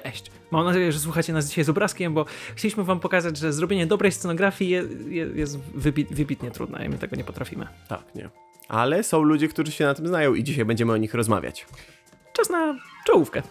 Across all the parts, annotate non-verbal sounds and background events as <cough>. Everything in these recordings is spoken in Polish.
Cześć! Mam nadzieję, że słuchacie nas dzisiaj z obrazkiem, bo chcieliśmy wam pokazać, że zrobienie dobrej scenografii je, je, jest wybi wybitnie trudne i my tego nie potrafimy. Tak, nie. Ale są ludzie, którzy się na tym znają i dzisiaj będziemy o nich rozmawiać. Czas na czołówkę.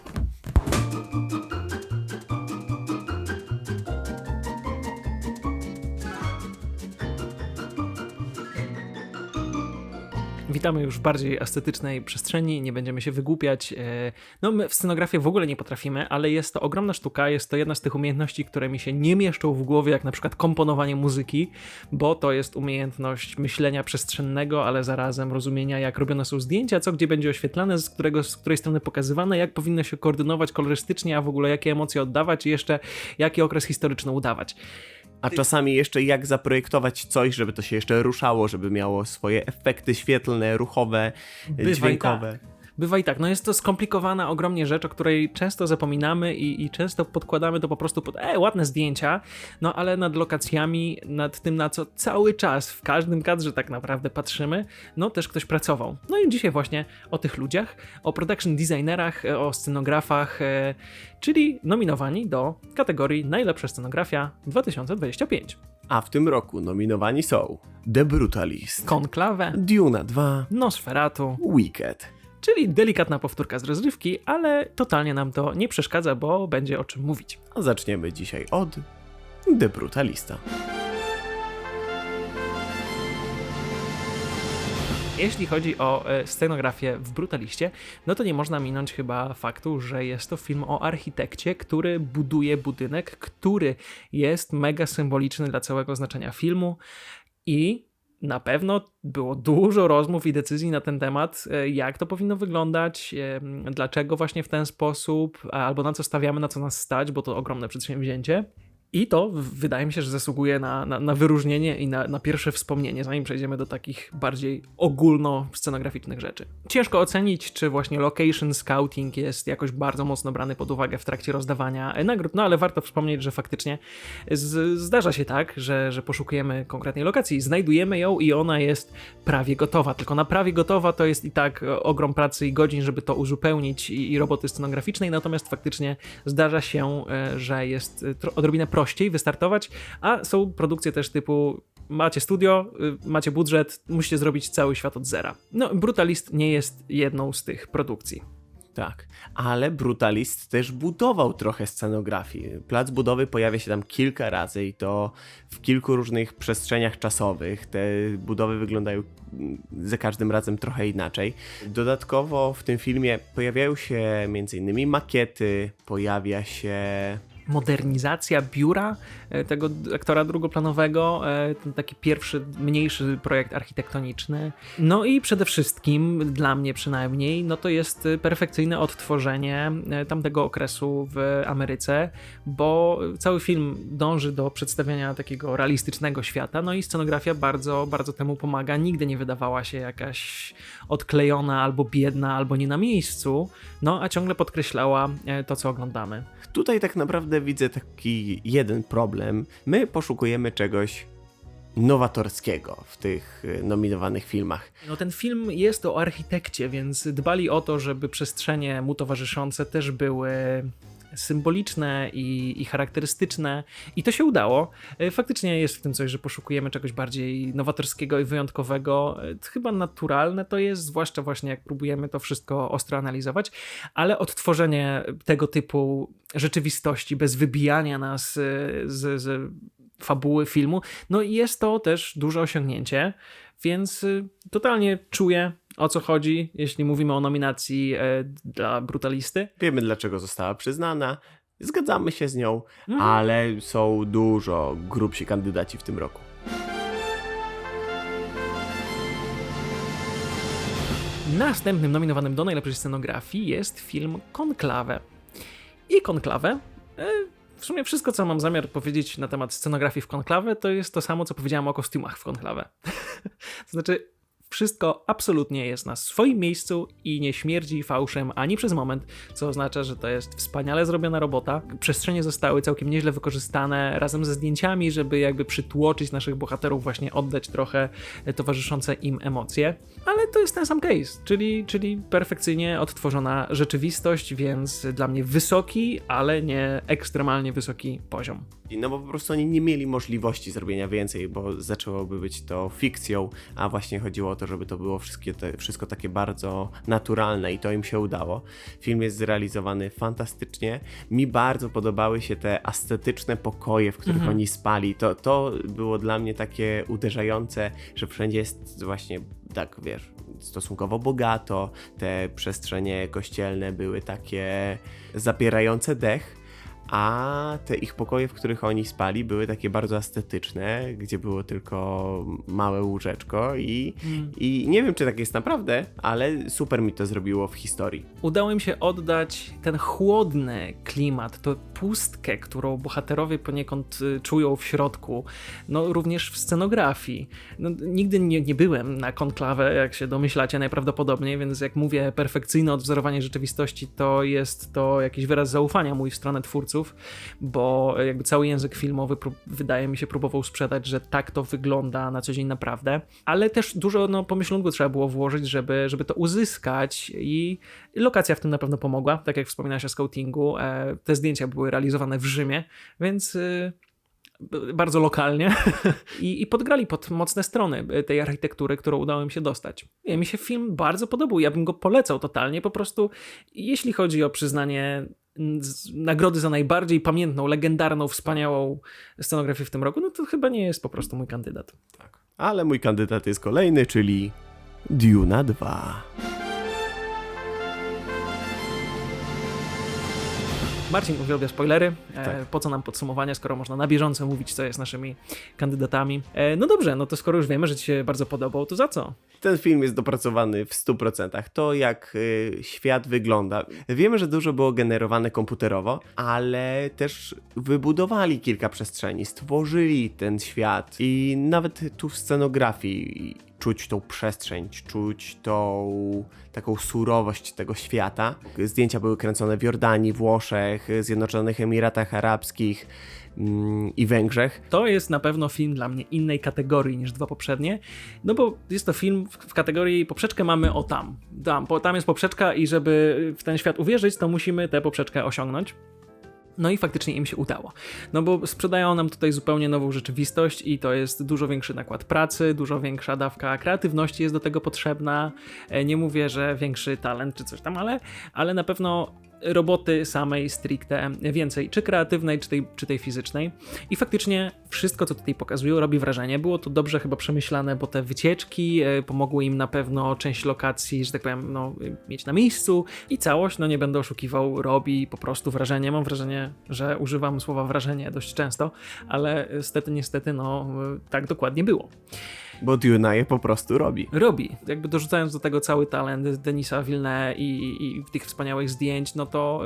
Witamy już w bardziej estetycznej przestrzeni, nie będziemy się wygłupiać. E, No, my w scenografię w ogóle nie potrafimy, ale jest to ogromna sztuka, jest to jedna z tych umiejętności, które mi się nie mieszczą w głowie, jak na przykład komponowanie muzyki, bo to jest umiejętność myślenia przestrzennego, ale zarazem rozumienia, jak robione są zdjęcia, co gdzie będzie oświetlane, z, którego, z której strony pokazywane, jak powinno się koordynować kolorystycznie, a w ogóle jakie emocje oddawać i jeszcze jaki okres historyczny udawać. A czasami jeszcze jak zaprojektować coś, żeby to się jeszcze ruszało, żeby miało swoje efekty świetlne, ruchowe, Bywa i dźwiękowe. tak. Bywa i tak. No jest to skomplikowana ogromnie rzecz, o której często zapominamy i, i często podkładamy to po prostu pod e, ładne zdjęcia, no ale nad lokacjami, nad tym, na co cały czas, w każdym kadrze tak naprawdę patrzymy, no też ktoś pracował. No i dzisiaj właśnie o tych ludziach, o production designerach, e, o scenografach, e, czyli nominowani do kategorii Najlepsza scenografia 2025. A w tym roku nominowani są The Brutalist, Konklawę, Duna 2, Nosferatu, Wicked. Czyli delikatna powtórka z rozrywki, ale totalnie nam to nie przeszkadza, bo będzie o czym mówić. A zaczniemy dzisiaj od The Brutalista. Jeśli chodzi o e, scenografię w Brutaliście, no to nie można minąć chyba faktu, że jest to film o architekcie, który buduje budynek, który jest mega symboliczny dla całego znaczenia filmu i na pewno było dużo rozmów i decyzji na ten temat, e, jak to powinno wyglądać, e, dlaczego właśnie w ten sposób, albo na co stawiamy, na co nas stać, bo to ogromne przedsięwzięcie. I to wydaje mi się, że zasługuje na, na, na wyróżnienie i na, na pierwsze wspomnienie, zanim przejdziemy do takich bardziej ogólno-scenograficznych rzeczy. Ciężko ocenić, czy właśnie location scouting jest jakoś bardzo mocno brany pod uwagę w trakcie rozdawania nagród, no ale warto wspomnieć, że faktycznie z, zdarza się tak, że, że poszukujemy konkretnej lokacji, znajdujemy ją i ona jest prawie gotowa. Tylko na prawie gotowa to jest i tak ogrom pracy i godzin, żeby to uzupełnić i, i roboty scenograficznej, natomiast faktycznie zdarza się, e, że jest odrobinę prościej wystartować, a są produkcje też typu macie studio, y, macie budżet, musicie zrobić cały świat od zera. No, Brutalist nie jest jedną z tych produkcji. Tak, ale Brutalist też budował trochę scenografii. Plac budowy pojawia się tam kilka razy i to w kilku różnych przestrzeniach czasowych. Te budowy wyglądają mm, za każdym razem trochę inaczej. Dodatkowo w tym filmie pojawiają się m.in. makiety, pojawia się modernizacja biura e, tego aktora drugoplanowego, e, ten taki pierwszy, mniejszy projekt architektoniczny. No i przede wszystkim, dla mnie przynajmniej, no to jest perfekcyjne odtworzenie e, tamtego okresu w Ameryce, bo cały film dąży do przedstawienia takiego realistycznego świata, no i scenografia bardzo, bardzo temu pomaga. Nigdy nie wydawała się jakaś odklejona, albo biedna, albo nie na miejscu, no a ciągle podkreślała to, co oglądamy. Tutaj tak naprawdę widzę taki jeden problem. My poszukujemy czegoś nowatorskiego w tych y, nominowanych filmach. No ten film jest o architekcie, więc dbali o to, żeby przestrzenie mu towarzyszące też były symboliczne i, i charakterystyczne i to się udało. E, Faktycznie jest w tym coś, że poszukujemy czegoś bardziej nowatorskiego i wyjątkowego. E, Chyba naturalne to jest, zwłaszcza właśnie jak próbujemy to wszystko ostro analizować, ale odtworzenie tego typu rzeczywistości bez wybijania nas e, z, z fabuły filmu, no i jest to też duże osiągnięcie, więc totalnie czuję o co chodzi, jeśli mówimy o nominacji e, dla Brutalisty. Wiemy dlaczego została przyznana, zgadzamy się z nią, Mhm. ale są dużo grubsi kandydaci w tym roku. Następnym nominowanym do najlepszej scenografii jest film Konklawę. I Konklawę, e, w sumie wszystko, co mam zamiar powiedzieć na temat scenografii w Konklawę, to jest to samo, co powiedziałem o kostiumach w Konklawę. <laughs> to znaczy, Wszystko absolutnie jest na swoim miejscu i nie śmierdzi fałszem ani przez moment, co oznacza, że to jest wspaniale zrobiona robota. Przestrzenie zostały całkiem nieźle wykorzystane razem ze zdjęciami, żeby jakby przytłoczyć naszych bohaterów, właśnie oddać trochę towarzyszące im emocje. Ale to jest ten sam case, czyli, czyli perfekcyjnie odtworzona rzeczywistość, więc dla mnie wysoki, ale nie ekstremalnie wysoki poziom. No bo po prostu oni nie mieli możliwości zrobienia więcej, bo zaczęłoby być to fikcją, a właśnie chodziło o to, żeby to było wszystkie te, wszystko takie bardzo naturalne i to im się udało. Film jest zrealizowany fantastycznie. Mi bardzo podobały się te estetyczne pokoje, w których oni spali. To, to było dla mnie takie uderzające, że wszędzie jest właśnie tak, wiesz, stosunkowo bogato. Te przestrzenie kościelne były takie zapierające dech a te ich pokoje, w których oni spali, były takie bardzo estetyczne, gdzie było tylko małe łóżeczko i, i nie wiem, czy tak jest naprawdę, ale super mi to zrobiło w historii. Udało im się oddać ten chłodny klimat, tę pustkę, którą bohaterowie poniekąd y, czują w środku, no również w scenografii. No, nigdy nie, nie byłem na konklawę, jak się domyślacie najprawdopodobniej, więc jak mówię perfekcyjne odwzorowanie rzeczywistości, to jest to jakiś wyraz zaufania mój w stronę twórców, bo jakby cały język filmowy wydaje mi się próbował sprzedać, że tak to wygląda na co dzień naprawdę, ale też dużo no, pomyślunku trzeba było włożyć, żeby, żeby to uzyskać i lokacja w tym na pewno pomogła, tak jak wspominałeś o scoutingu, e, te zdjęcia były realizowane w Rzymie, więc... Bardzo lokalnie <laughs> I, i podgrali pod mocne strony tej architektury, którą udało im się dostać. Nie, mi się film bardzo podobał, ja bym go polecał totalnie, po prostu jeśli chodzi o przyznanie nagrody za najbardziej pamiętną, legendarną, wspaniałą scenografię w tym roku, no to chyba nie jest po prostu mój kandydat. Tak. Ale mój kandydat jest kolejny, czyli Duna 2. Marcin uwielbia spoilery. E, Tak. Po co nam podsumowania, skoro można na bieżąco mówić, co jest naszymi kandydatami? E, no dobrze, no to skoro już wiemy, że ci się bardzo podobał, to za co? Ten film jest dopracowany w 100%. To, jak y, świat wygląda. Wiemy, że dużo było generowane komputerowo, ale też wybudowali kilka przestrzeni, stworzyli ten świat i nawet tu w scenografii czuć tą przestrzeń, czuć tą taką surowość tego świata. Zdjęcia były kręcone w Jordanii, Włoszech, Zjednoczonych Emiratach Arabskich mm, i Węgrzech. To jest na pewno film dla mnie innej kategorii niż dwa poprzednie, no bo jest to film w, kategorii poprzeczkę mamy o tam. Tam, tam jest poprzeczka i żeby w ten świat uwierzyć, to musimy tę poprzeczkę osiągnąć. No i faktycznie im się udało. No bo sprzedają nam tutaj zupełnie nową rzeczywistość i to jest dużo większy nakład pracy, dużo większa dawka kreatywności jest do tego potrzebna. E, Nie mówię, że większy talent czy coś tam, ale, ale na pewno roboty samej stricte więcej, czy kreatywnej, czy tej, czy tej fizycznej. I faktycznie wszystko, co tutaj pokazują, robi wrażenie. Było to dobrze chyba przemyślane, bo te wycieczki e, pomogły im na pewno część lokacji, że tak powiem, no, mieć na miejscu i całość, no nie będę oszukiwał, robi po prostu wrażenie. Mam wrażenie, że używam słowa wrażenie dość często, ale niestety, niestety, no tak dokładnie było. Bo Duna je po prostu robi. Robi. Jakby dorzucając do tego cały talent Denisa Villeneuve i, i, i tych wspaniałych zdjęć, no to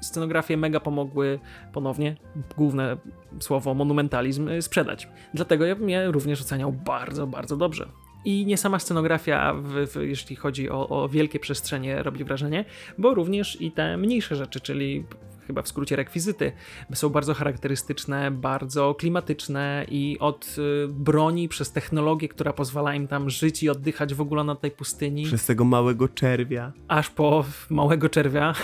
y, scenografie mega pomogły ponownie, główne słowo monumentalizm, y, sprzedać. Dlatego ja bym je również oceniał bardzo, bardzo dobrze. I nie sama scenografia, w, w, jeśli chodzi o, o wielkie przestrzenie, robi wrażenie, bo również i te mniejsze rzeczy, czyli chyba w skrócie rekwizyty, są bardzo charakterystyczne, bardzo klimatyczne i od y, broni przez technologię, która pozwala im tam żyć i oddychać w ogóle na tej pustyni, Przez tego małego czerwia. aż po małego czerwia,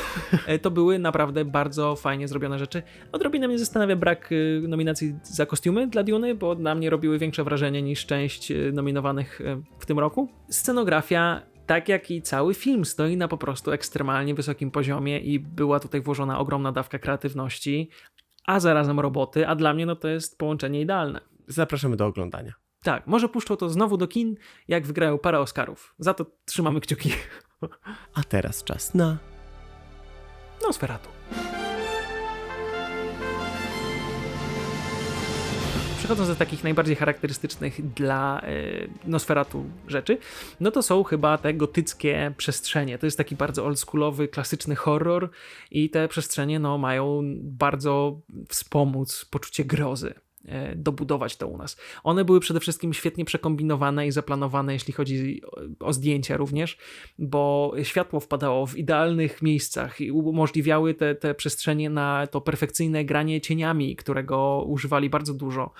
e, to były naprawdę bardzo fajnie zrobione rzeczy. Odrobinę mnie zastanawia brak y, nominacji za kostiumy dla Duny, bo na mnie robiły większe wrażenie niż część y, nominowanych w tym roku. Scenografia tak jak i cały film stoi na po prostu ekstremalnie wysokim poziomie i była tutaj włożona ogromna dawka kreatywności, a zarazem roboty, a dla mnie no to jest połączenie idealne. Zapraszamy do oglądania. Tak, może puszczą to znowu do kin, jak wygrają parę Oscarów. Za to trzymamy kciuki. A teraz czas na Nosferatu. Przechodząc do takich najbardziej charakterystycznych dla e, Nosferatu rzeczy, no to są chyba te gotyckie przestrzenie. To jest taki bardzo oldschoolowy, klasyczny horror i te przestrzenie no, mają bardzo wspomóc poczucie grozy. E, dobudować to u nas. One były przede wszystkim świetnie przekombinowane i zaplanowane, jeśli chodzi o, zdjęcia również, bo światło wpadało w idealnych miejscach i umożliwiały te, te przestrzenie na to perfekcyjne granie cieniami, którego używali bardzo dużo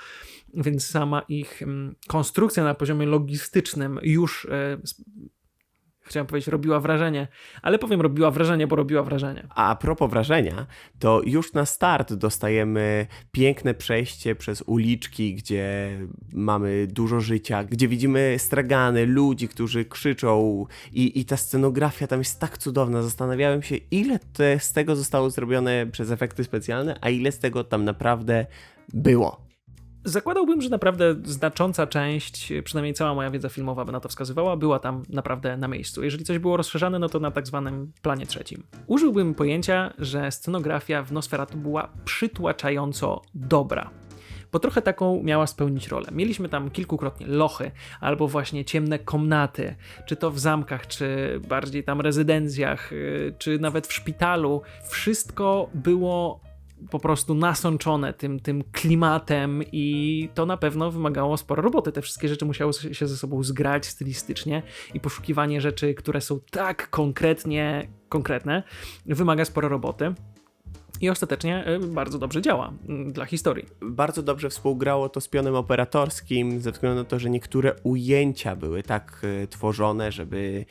więc sama ich mm, konstrukcja na poziomie logistycznym już e, chciałem powiedzieć, robiła wrażenie, ale powiem, robiła wrażenie, bo robiła wrażenie. A propos wrażenia, to już na start dostajemy piękne przejście przez uliczki, gdzie mamy dużo życia, gdzie widzimy stragany, ludzi, którzy krzyczą i, i ta scenografia tam jest tak cudowna. Zastanawiałem się, ile te, z tego zostało zrobione przez efekty specjalne, a ile z tego tam naprawdę było. Zakładałbym, że naprawdę znacząca część, przynajmniej cała moja wiedza filmowa by na to wskazywała, była tam naprawdę na miejscu. Jeżeli coś było rozszerzane, no to na tak zwanym planie trzecim. Użyłbym pojęcia, że scenografia w Nosferatu była przytłaczająco dobra bo trochę taką miała spełnić rolę. Mieliśmy tam kilkukrotnie lochy, albo właśnie ciemne komnaty, czy to w zamkach, czy bardziej tam rezydencjach, y, czy nawet w szpitalu. Wszystko było po prostu nasączone tym, tym klimatem i to na pewno wymagało sporo roboty. Te wszystkie rzeczy musiały się ze sobą zgrać stylistycznie i poszukiwanie rzeczy, które są tak konkretnie konkretne, wymaga sporo roboty. I ostatecznie y, bardzo dobrze działa mm, dla historii. Bardzo dobrze współgrało to z pionem operatorskim, ze względu na to, że niektóre ujęcia były tak y, tworzone, żeby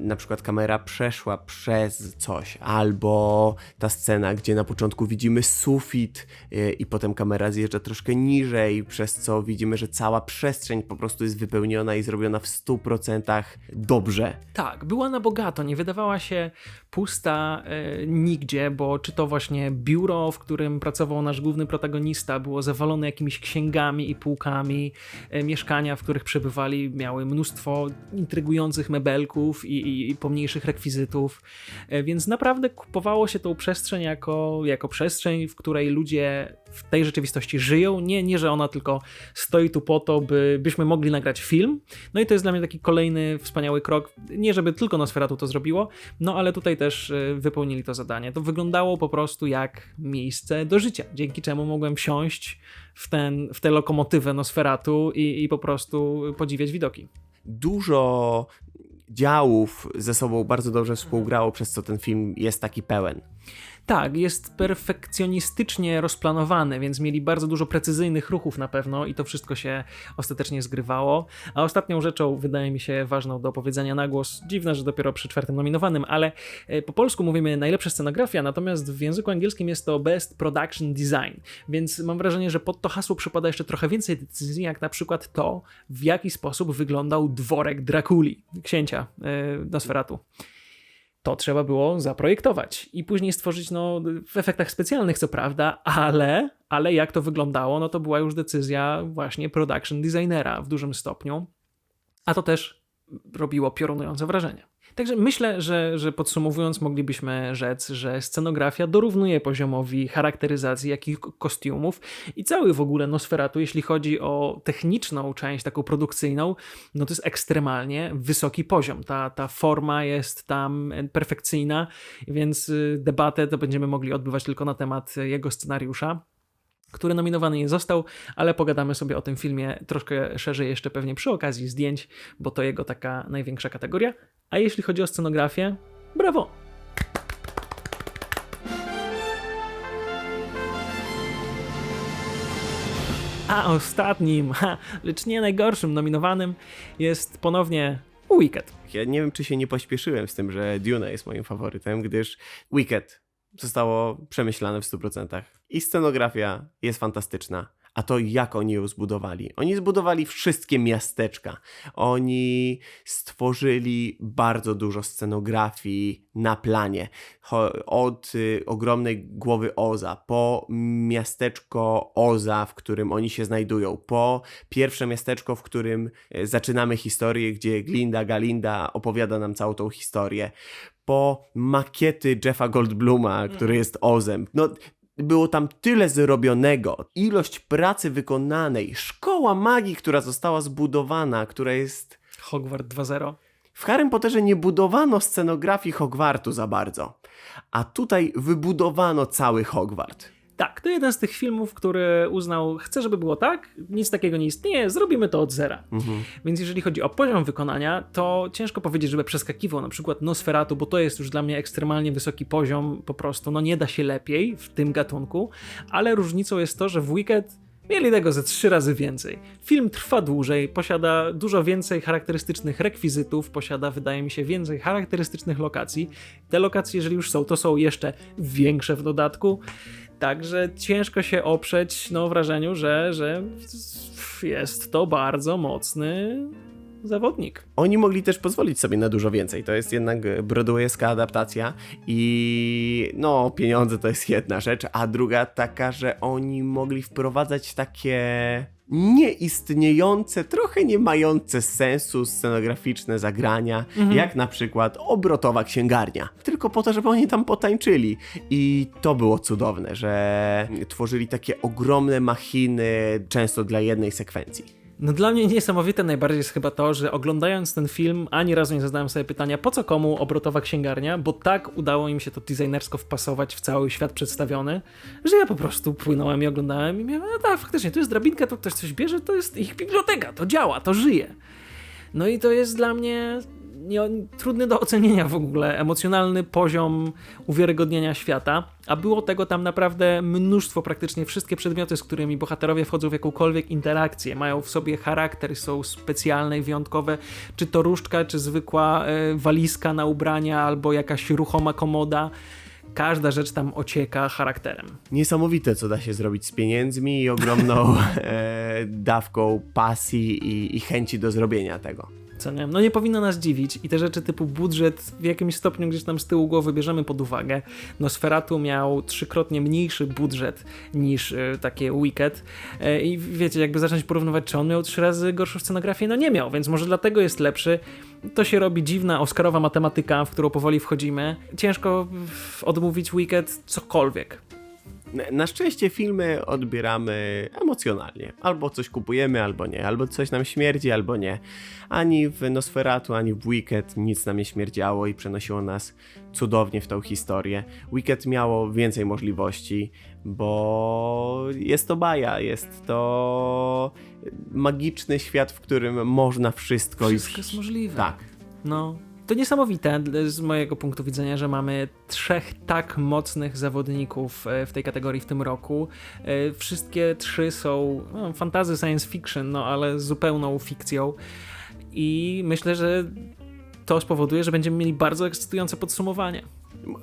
na przykład kamera przeszła przez coś, albo ta scena, gdzie na początku widzimy sufit y, i potem kamera zjeżdża troszkę niżej, przez co widzimy, że cała przestrzeń po prostu jest wypełniona i zrobiona w 100% dobrze. Tak, była na bogato, nie wydawała się pusta e, nigdzie, bo czy to właśnie biuro, w którym pracował nasz główny protagonista, było zawalone jakimiś księgami i półkami, e, mieszkania, w których przebywali, miały mnóstwo intrygujących mebelków i, i, i pomniejszych rekwizytów, e, więc naprawdę kupowało się tą przestrzeń jako, jako przestrzeń, w której ludzie w tej rzeczywistości żyją. Nie, nie, że ona tylko stoi tu po to, by, byśmy mogli nagrać film. No i to jest dla mnie taki kolejny wspaniały krok. Nie, żeby tylko Nosferatu to zrobiło, no ale tutaj też e, wypełnili to zadanie. To wyglądało po prostu jak miejsce do życia, dzięki czemu mogłem wsiąść w, ten, w tę lokomotywę Nosferatu i, i po prostu podziwiać widoki. Dużo działów ze sobą bardzo dobrze współgrało, przez co ten film jest taki pełen. Tak, jest perfekcjonistycznie rozplanowany, więc mieli bardzo dużo precyzyjnych ruchów na pewno i to wszystko się ostatecznie zgrywało. A ostatnią rzeczą, wydaje mi się ważną do opowiedzenia na głos, dziwne, że dopiero przy czwartym nominowanym, ale e, po polsku mówimy najlepsza scenografia, natomiast w języku angielskim jest to Best Production Design, więc mam wrażenie, że pod to hasło przypada jeszcze trochę więcej decyzji, jak na przykład to, w jaki sposób wyglądał dworek Drakuli, księcia yy, Nosferatu to trzeba było zaprojektować i później stworzyć no, w efektach specjalnych, co prawda, ale, ale jak to wyglądało, no to była już decyzja właśnie production designera w dużym stopniu, a to też robiło piorunujące wrażenie. Także myślę, że, że podsumowując, moglibyśmy rzec, że scenografia dorównuje poziomowi charakteryzacji, jak i kostiumów i cały w ogóle Nosferatu, jeśli chodzi o techniczną część, taką produkcyjną, no to jest ekstremalnie wysoki poziom. Ta, ta forma jest tam perfekcyjna, więc y, debatę to będziemy mogli odbywać tylko na temat jego scenariusza który nominowany nie został, ale pogadamy sobie o tym filmie troszkę szerzej jeszcze pewnie przy okazji zdjęć, bo to jego taka największa kategoria. A jeśli chodzi o scenografię, brawo! A ostatnim, ha, lecz nie najgorszym nominowanym jest ponownie Wicked. Ja nie wiem, czy się nie pośpieszyłem z tym, że Duna jest moim faworytem, gdyż Wicked zostało przemyślane w 100%. I scenografia jest fantastyczna. A to jak oni ją zbudowali? Oni zbudowali wszystkie miasteczka. Oni stworzyli bardzo dużo scenografii na planie. Od y, ogromnej głowy Oza, po miasteczko Oza, w którym oni się znajdują, po pierwsze miasteczko, w którym y, zaczynamy historię, gdzie Glinda Galinda opowiada nam całą tą historię, po makiety Jeffa Goldbluma, który mhm. jest Ozem. No, było tam tyle zrobionego, ilość pracy wykonanej, szkoła magii, która została zbudowana, która jest. Hogwart 2.0. W Harrym Potterze nie budowano scenografii Hogwartu za bardzo, a tutaj wybudowano cały Hogwart. Tak, to jeden z tych filmów, który uznał, chcę, żeby było tak, nic takiego nie istnieje, zrobimy to od zera. Mhm. Więc jeżeli chodzi o poziom wykonania, to ciężko powiedzieć, żeby przeskakiwał na przykład Nosferatu, bo to jest już dla mnie ekstremalnie wysoki poziom, po prostu, no nie da się lepiej w tym gatunku, ale różnicą jest to, że w Wicked mieli tego ze trzy razy więcej. Film trwa dłużej, posiada dużo więcej charakterystycznych rekwizytów, posiada, wydaje mi się, więcej charakterystycznych lokacji. Te lokacje, jeżeli już są, to są jeszcze większe w dodatku. Także ciężko się oprzeć no, wrażeniu, że, że jest to bardzo mocny zawodnik. Oni mogli też pozwolić sobie na dużo więcej. To jest jednak broadwayska adaptacja i no, pieniądze to jest jedna rzecz, a druga taka, że oni mogli wprowadzać takie nieistniejące, trochę nie mające sensu scenograficzne zagrania, jak na przykład obrotowa księgarnia. Tylko po to, żeby oni tam potańczyli. I to było cudowne, że tworzyli takie ogromne machiny, często dla jednej sekwencji. No dla mnie niesamowite najbardziej jest chyba to, że oglądając ten film ani razu nie zadałem sobie pytania, po co komu obrotowa księgarnia, bo tak udało im się to designersko wpasować w cały świat przedstawiony, że ja po prostu płynąłem i oglądałem i miałem, no tak, faktycznie, to jest drabinka, to ktoś coś bierze, to jest ich biblioteka, to działa, to żyje. No i to jest dla mnie nie, trudny do ocenienia w ogóle emocjonalny poziom uwiarygodnienia świata, a było tego tam naprawdę mnóstwo, praktycznie wszystkie przedmioty, z którymi bohaterowie wchodzą w jakąkolwiek interakcję, mają w sobie charakter, są specjalne i wyjątkowe, czy to różdżka, czy zwykła e, walizka na ubrania, albo jakaś ruchoma komoda. Każda rzecz tam ocieka charakterem. Niesamowite, co da się zrobić z pieniędzmi i ogromną <laughs> e, dawką pasji i, i chęci do zrobienia tego. Co nie? No nie powinno nas dziwić i te rzeczy typu budżet w jakimś stopniu gdzieś tam z tyłu głowy bierzemy pod uwagę. Nosferatu miał trzykrotnie mniejszy budżet niż y, takie Wicked y, i wiecie, jakby zacząć porównywać, czy on miał trzy razy gorszą scenografię? No nie miał, więc może dlatego jest lepszy. To się robi dziwna, oscarowa matematyka, w którą powoli wchodzimy. Ciężko odmówić Wicked cokolwiek. Na szczęście filmy odbieramy emocjonalnie. Albo coś kupujemy, albo nie. Albo coś nam śmierdzi, albo nie. Ani w Nosferatu, ani w Wicked nic nam nie śmierdziało i przenosiło nas cudownie w tą historię. Wicked miało więcej możliwości, bo jest to baja, jest to magiczny świat, w którym można wszystko. Wszystko i... jest możliwe. Tak. No, to niesamowite z mojego punktu widzenia, że mamy trzech tak mocnych zawodników e, w tej kategorii w tym roku. E, wszystkie trzy są no, science fiction, no ale zupełną fikcją. I myślę, że to spowoduje, że będziemy mieli bardzo ekscytujące podsumowanie.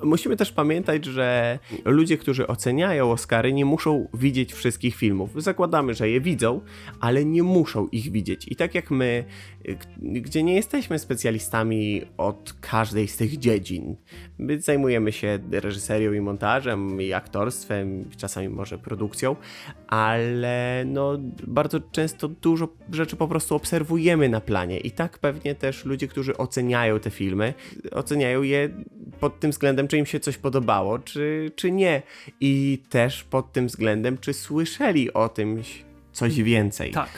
Musimy też pamiętać, że ludzie, którzy oceniają Oscary, nie muszą widzieć wszystkich filmów. Zakładamy, że je widzą, ale nie muszą ich widzieć. I tak jak my, gdzie nie jesteśmy specjalistami od każdej z tych dziedzin, my zajmujemy się reżyserią i montażem, i aktorstwem, czasami może produkcją, ale no bardzo często dużo rzeczy po prostu obserwujemy na planie. I tak pewnie też ludzie, którzy oceniają te filmy, oceniają je pod tym względem, czy im się coś podobało, czy, czy nie. I też pod tym względem, czy słyszeli o tym coś więcej. Tak.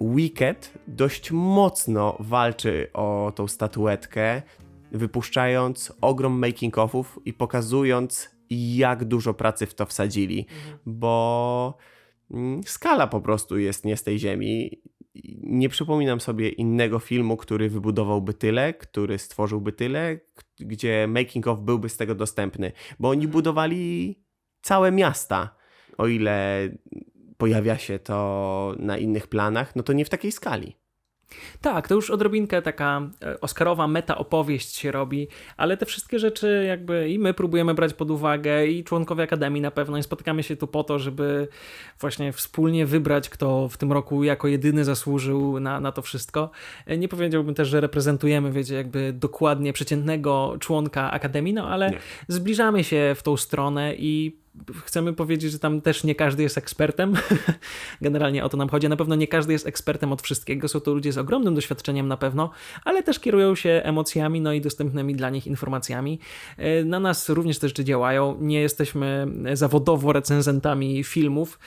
Wicked dość mocno walczy o tą statuetkę, wypuszczając ogrom making-offów i pokazując, jak dużo pracy w to wsadzili, mhm. bo mm, skala po prostu jest nie z tej ziemi nie przypominam sobie innego filmu, który wybudowałby tyle, który stworzyłby tyle, gdzie making of byłby z tego dostępny, bo oni budowali całe miasta. O ile pojawia się to na innych planach, no to nie w takiej skali. Tak, to już odrobinkę taka e, oscarowa meta opowieść się robi, ale te wszystkie rzeczy jakby i my próbujemy brać pod uwagę i członkowie Akademii na pewno i spotykamy się tu po to, żeby właśnie wspólnie wybrać, kto w tym roku jako jedyny zasłużył na, na to wszystko. E, nie powiedziałbym też, że reprezentujemy, wiecie, jakby dokładnie przeciętnego członka Akademii, no ale nie. zbliżamy się w tą stronę i chcemy powiedzieć, że tam też nie każdy jest ekspertem. <laughs> Generalnie o to nam chodzi. Na pewno nie każdy jest ekspertem od wszystkiego. Są to ludzie z ogromnym doświadczeniem na pewno, ale też kierują się emocjami, no i dostępnymi dla nich informacjami. E, na nas również też działają. Nie jesteśmy zawodowo recenzentami filmów.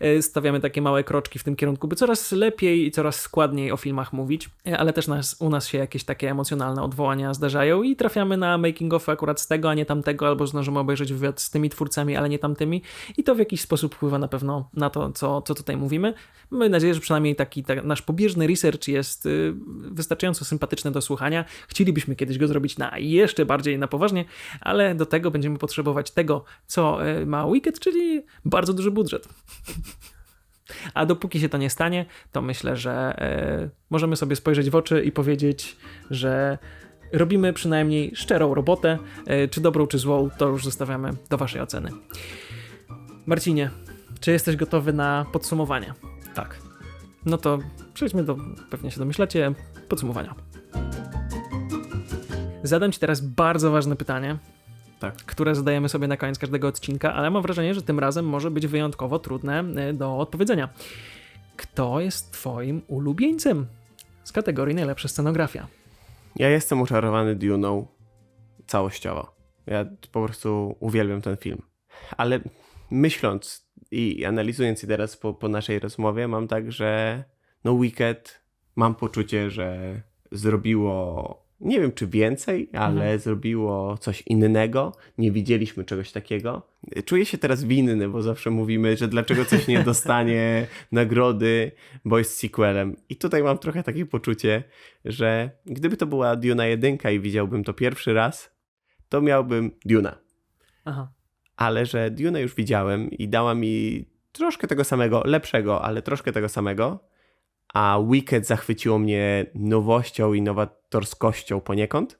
E, stawiamy takie małe kroczki w tym kierunku, by coraz lepiej i coraz składniej o filmach mówić, e, ale też nas, u nas się jakieś takie emocjonalne odwołania zdarzają i trafiamy na making of akurat z tego, a nie tamtego, albo zdążymy obejrzeć wywiad z tymi twórcami, ale nie tamtymi i to w jakiś sposób wpływa na pewno na to, co, co tutaj mówimy. Mamy nadzieję, że przynajmniej taki tak, nasz pobieżny research jest y, wystarczająco sympatyczny do słuchania. Chcielibyśmy kiedyś go zrobić na jeszcze bardziej na poważnie, ale do tego będziemy potrzebować tego, co y, ma Wicked, czyli bardzo duży budżet. A dopóki się to nie stanie, to myślę, że e, możemy sobie spojrzeć w oczy i powiedzieć, że robimy przynajmniej szczerą robotę. E, czy dobrą, czy złą, to już zostawiamy do Waszej oceny. Marcinie, czy jesteś gotowy na podsumowanie? Tak. No to przejdźmy do, pewnie się domyślacie, podsumowania. Zadam Ci teraz bardzo ważne pytanie, Tak. które zadajemy sobie na koniec każdego odcinka, ale mam wrażenie, że tym razem może być wyjątkowo trudne y, do odpowiedzenia. Kto jest Twoim ulubieńcem z kategorii najlepsza scenografia? Ja jestem uczarowany Dune'ą całościowo. Ja po prostu uwielbiam ten film. Ale myśląc i analizując i teraz po, po naszej rozmowie, mam tak, że no Wicked mam poczucie, że zrobiło nie wiem czy więcej, ale Mhm. zrobiło coś innego. Nie widzieliśmy czegoś takiego. Czuję się teraz winny, bo zawsze mówimy, że dlaczego coś nie dostanie <laughs> nagrody, bo jest sequelem. I tutaj mam trochę takie poczucie, że gdyby to była Duna 1 i widziałbym to pierwszy raz, to miałbym Duna. Aha. Ale że Duna już widziałem i dała mi troszkę tego samego, lepszego, ale troszkę tego samego, a Wicked zachwyciło mnie nowością i nowatorskością poniekąd,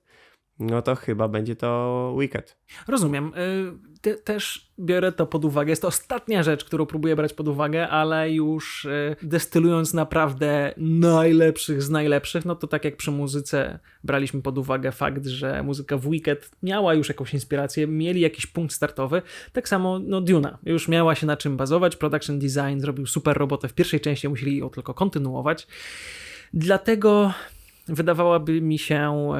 no to chyba będzie to Wicked. Rozumiem. Y, te, też biorę to pod uwagę. Jest to ostatnia rzecz, którą próbuję brać pod uwagę, ale już y, destylując naprawdę najlepszych z najlepszych, no to tak jak przy muzyce braliśmy pod uwagę fakt, że muzyka w Wicked miała już jakąś inspirację, mieli jakiś punkt startowy, tak samo no Duna już miała się na czym bazować, production design zrobił super robotę w pierwszej części, musieli ją tylko kontynuować. Dlatego wydawałaby mi się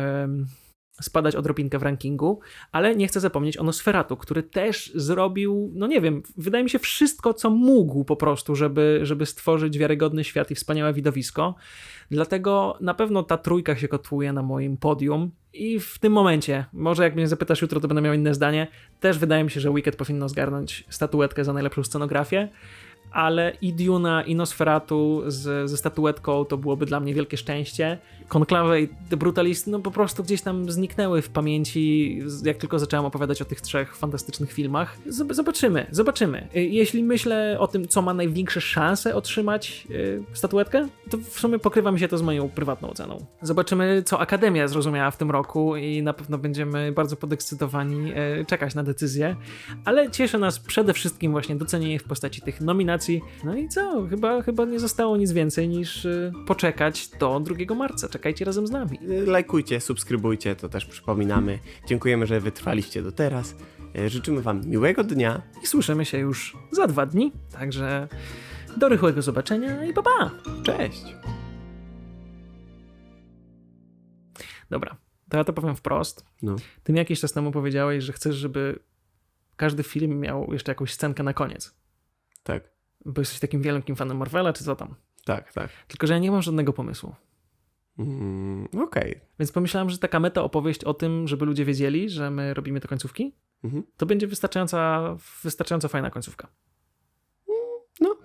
spadać odrobinkę w rankingu, ale nie chcę zapomnieć o Nosferatu, który też zrobił, no nie wiem, wydaje mi się wszystko, co mógł po prostu, żeby, żeby stworzyć wiarygodny świat i wspaniałe widowisko. Dlatego na pewno ta trójka się kotłuje na moim podium i w tym momencie, może jak mnie zapytasz jutro, to będę miał inne zdanie, też wydaje mi się, że Wicked powinno zgarnąć statuetkę za najlepszą scenografię, ale i Duna, i Nosferatu z, ze statuetką to byłoby dla mnie wielkie szczęście. Konklave i The Brutalist no po prostu gdzieś tam zniknęły w pamięci, jak tylko zacząłem opowiadać o tych trzech fantastycznych filmach. Zob- Zobaczymy, zobaczymy. Y, Jeśli myślę o tym, co ma największe szanse otrzymać y, statuetkę, to w sumie pokrywa mi się to z moją prywatną oceną. Zobaczymy, co Akademia zrozumiała w tym roku i na pewno będziemy bardzo podekscytowani y, czekać na decyzję, ale cieszy nas przede wszystkim właśnie docenienie w postaci tych nominacji. No i co? Chyba, chyba nie zostało nic więcej niż y, poczekać do 2 marca. Czekajcie razem z nami. Lajkujcie, subskrybujcie, to też przypominamy. Dziękujemy, że wytrwaliście do teraz. E, Życzymy Wam miłego dnia. I słyszymy się już za dwa dni. Także do rychłego zobaczenia i pa pa! Cześć! Dobra, to ja to powiem wprost. No. Ty mi jakiś czas temu powiedziałeś, że chcesz, żeby każdy film miał jeszcze jakąś scenkę na koniec. Tak, Bo jesteś takim wielkim fanem Marvela, czy co tam? tak, tak. Tylko, że ja nie mam żadnego pomysłu. Mm, Okej. Więc pomyślałem, że taka meta opowieść o tym, żeby ludzie wiedzieli, że my robimy te końcówki, Mhm. to będzie wystarczająca, wystarczająco fajna końcówka. No,